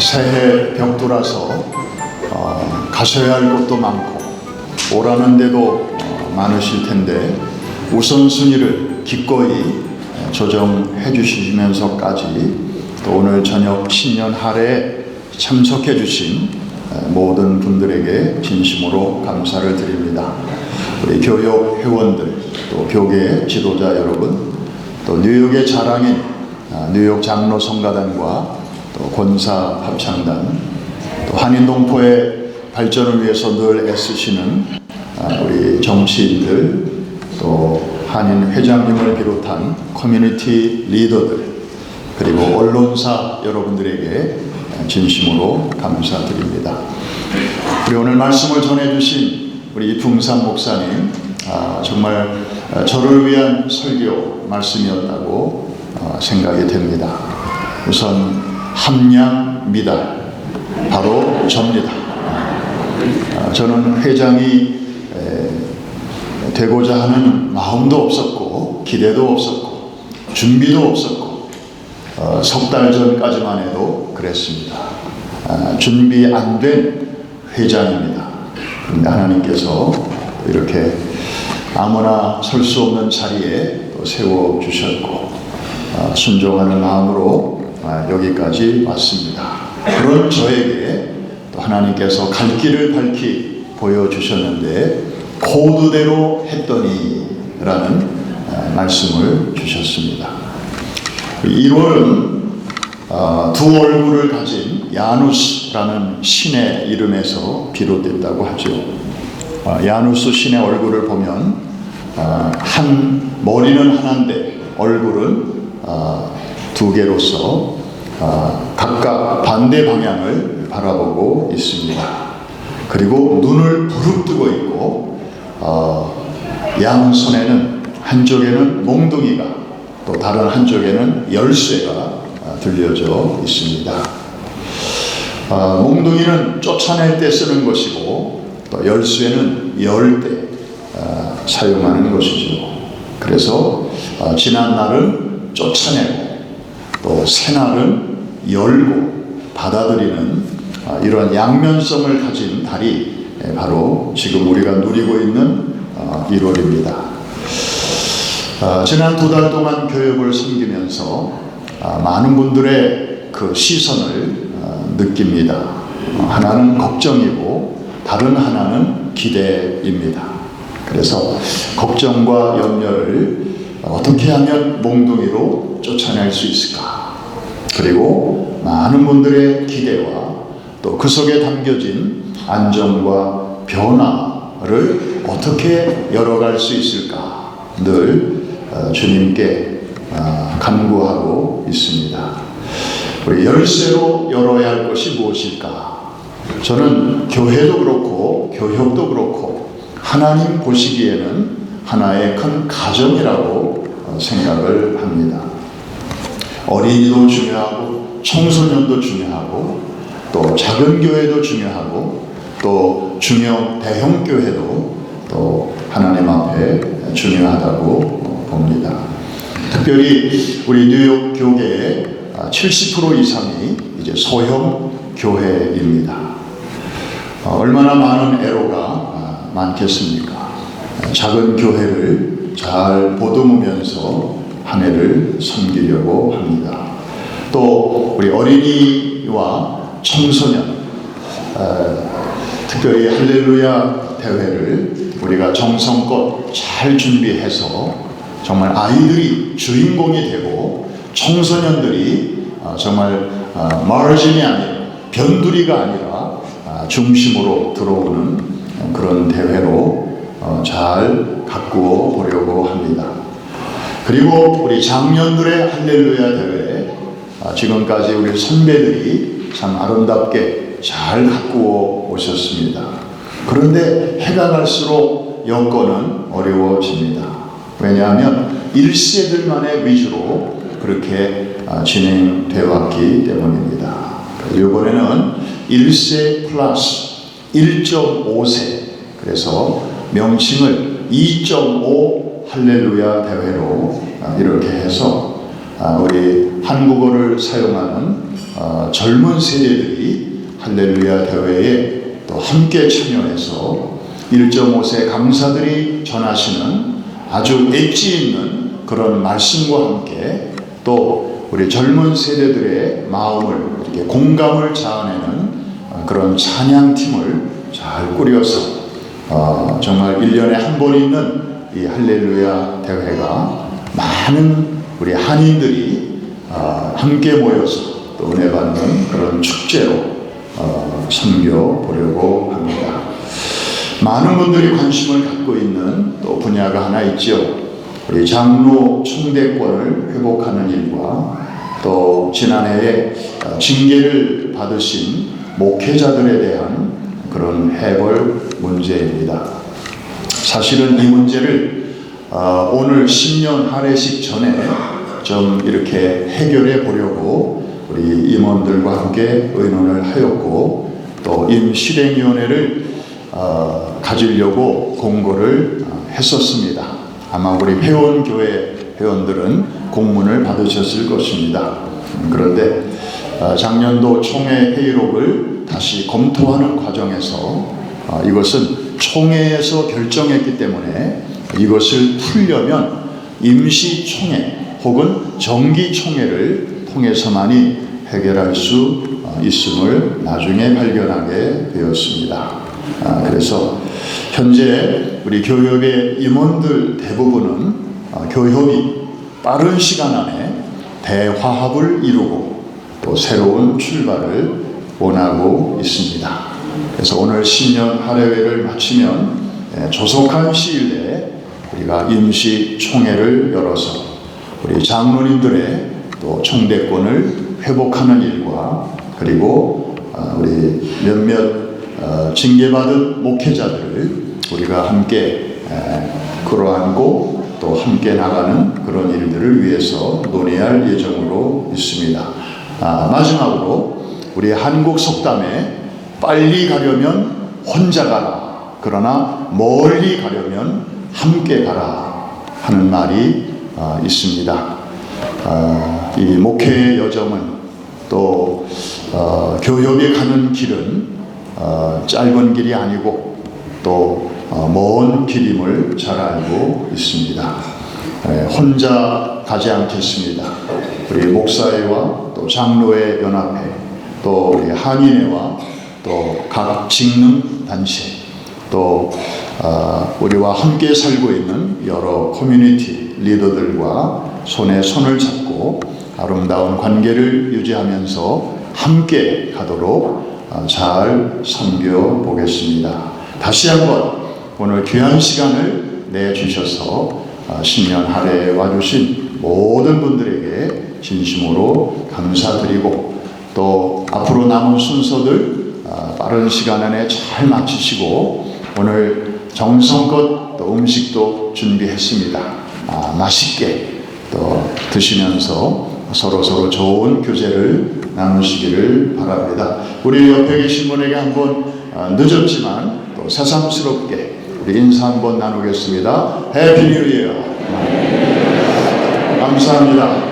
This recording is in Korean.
새해 벽두라서 어, 가셔야 할 곳도 많고 오라는 데도 어, 많으실 텐데 우선순위를 기꺼이 조정해 주시면서까지 또 오늘 저녁 신년 할애에 참석해 주신 모든 분들에게 진심으로 감사를 드립니다. 우리 교육 회원들 또 교계 지도자 여러분 또 뉴욕의 자랑인 아, 뉴욕 장로 성가단과 또 권사 합창단 또 한인동포의 발전을 위해서 늘 애쓰시는 아, 우리 정치인들 또 한인 회장님을 비롯한 커뮤니티 리더들 그리고 언론사 여러분들에게 진심으로 감사드립니다. 우리 오늘 말씀을 전해주신 우리 이풍산 목사님 아, 정말 저를 위한 설교 말씀이었다고 어, 생각이 됩니다. 우선 함량 미달 바로 접니다. 아, 저는 회장이 에, 되고자 하는 마음도 없었고 기대도 없었고 준비도 없었고 어, 석달 전까지만 해도 그랬습니다. 아, 준비 안 된 회장입니다. 그런데 하나님께서 이렇게 아무나 설 수 없는 자리에 또 세워 주셨고 아, 순종하는 마음으로 아, 여기까지 왔습니다. 그런 저에게 또 하나님께서 갈 길을 밝히 보여주셨는데 코드대로 했더니 라는 아, 말씀을 주셨습니다. 1월은 어, 두 얼굴을 가진 야누스라는 신의 이름에서 비롯됐다고 하죠. 어, 야누스 신의 얼굴을 보면 어, 한 머리는 하나인데 얼굴은 어, 두 개로서 어, 각각 반대 방향을 바라보고 있습니다. 그리고 눈을 부릅뜨고 있고 어, 양손에는 한쪽에는 몽둥이가 또 다른 한쪽에는 열쇠가 아, 들려져 있습니다. 아, 몽둥이는 쫓아낼 때 쓰는 것이고 또 열쇠는 열때 아, 사용하는 것이죠. 그래서 아, 지난 날은 쫓아내고 또 새날은 열고 받아들이는 아, 이런 양면성을 가진 달이 예, 바로 지금 우리가 누리고 있는 아, 1월입니다. 아, 지난 두 달 동안 교육을 섬기면서 아, 많은 분들의 그 시선을 아, 느낍니다. 어, 하나는 걱정이고 다른 하나는 기대입니다. 그래서 걱정과 염려를 어떻게 하면 몽둥이로 쫓아낼 수 있을까? 그리고 많은 분들의 기대와 또 그 속에 담겨진 안정과 변화를 어떻게 열어갈 수 있을까? 늘 어, 주님께 어, 간구하고 있습니다. 우리 열쇠로 열어야 할 것이 무엇일까? 저는 교회도 그렇고 교육도 그렇고 하나님 보시기에는 하나의 큰 가정이라고 어, 생각을 합니다. 어린이도 중요하고 청소년도 중요하고 또 작은 교회도 중요하고 또 중형 대형 교회도 또 하나님 앞에 중요하다고 봅니다. 특별히 우리 뉴욕 교계의 70% 이상이 이제 소형 교회입니다. 어, 얼마나 많은 애로가 아, 많겠습니까? 작은 교회를 잘 보듬으면서 한 해를 섬기려고 합니다. 또 우리 어린이와 청소년, 어, 특별히 할렐루야 대회를 우리가 정성껏 잘 준비해서 정말 아이들이 주인공이 되고 청소년들이 어, 정말 어, 마르진이 아니라 변두리가 아니라 아, 중심으로 들어오는 그런 대회로 어, 잘 가꾸어 보려고 합니다. 그리고 우리 장년들의 할렐루야 대회 아, 지금까지 우리 선배들이 참 아름답게 잘 가꾸어 오셨습니다. 그런데 해가 갈수록 여건은 어려워집니다. 왜냐하면 1세들만의 위주로 그렇게 아, 진행되어 왔기 때문입니다. 이번에는 1세 플러스 1.5세 그래서 명칭을 2.5 할렐루야 대회로 아, 이렇게 해서 아, 우리 한국어를 사용하는 어, 젊은 세대들이 할렐루야 대회에 또 함께 참여해서 1.5세 강사들이 전하시는 아주 엣지 있는 그런 말씀과 함께 또 우리 젊은 세대들의 마음을 이렇게 공감을 자아내는 어, 그런 찬양팀을 잘 꾸려서 어, 정말 1년에 한 번 있는 이 할렐루야 대회가 많은 우리 한인들이 어, 함께 모여서 또 은혜 받는 그런 축제로 어, 섬겨 보려고 합니다. 많은 분들이 관심을 갖고 있는 또 분야가 하나 있죠. 우리 장로 총대권을 회복하는 일과 또 지난해에 어, 징계를 받으신 목회자들에 대한 그런 해볼 문제입니다. 사실은 이 문제를 어, 오늘 신년 할애식 전에 좀 이렇게 해결해 보려고 우리 임원들과 함께 의논을 하였고 또 임실행위원회를 어, 가지려고 공고를 어, 했었습니다. 아마 우리 회원교회 회원들은 공문을 받으셨을 것입니다. 음, 그런데 어, 작년도 총회 회의록을 다시 검토하는 과정에서 어, 이것은 총회에서 결정했기 때문에 이것을 풀려면 임시총회 혹은 정기총회를 통해서만이 해결할 수 어, 있음을 나중에 발견하게 되었습니다. 아, 그래서 현재 우리 교협의 임원들 대부분은 어, 교협이 빠른 시간 안에 대화합을 이루고 또 새로운 출발을 원하고 있습니다. 그래서 오늘 신년 할애회를 마치면 예, 조속한 시일 내에 우리가 임시 총회를 열어서 우리 장로님들의 또 총대권을 회복하는 일과 그리고 어, 우리 몇몇 어, 징계받은 목회자들을 우리가 함께 에, 끌어안고 또 함께 나가는 그런 일들을 위해서 논의할 예정으로 있습니다. 아, 마지막으로 우리 한국 속담에 빨리 가려면 혼자 가라. 그러나 멀리 가려면 함께 가라 하는 말이 아, 있습니다. 아, 이 목회의 여정은 또 어, 교협에 가는 길은 어, 짧은 길이 아니고 또먼 길임을 잘 알고 있습니다. 에, 혼자 가지 않겠습니다. 우리 목사회와 또 장로회 연합회 또 우리 한인회와 또 각 직능 단체 또 어, 우리와 함께 살고 있는 여러 커뮤니티 리더들과 손에 손을 잡고 아름다운 관계를 유지하면서 함께 가도록 어, 잘 섬겨 보겠습니다. 다시 한번 오늘 귀한 시간을 내주셔서 어, 신년 할애에 와주신 모든 분들에게 진심으로 감사드리고 또 앞으로 남은 순서들 어, 빠른 시간 안에 잘 마치시고 오늘 정성껏 또 음식도 준비했습니다. 아, 맛있게 또 드시면서 서로 서로 좋은 교제를 나누시기를 바랍니다. 우리 옆에 계신 분에게 한번 어, 늦었지만 또 새삼스럽게 우리 인사 한번 나누겠습니다. 해피 뉴 이어. 감사합니다.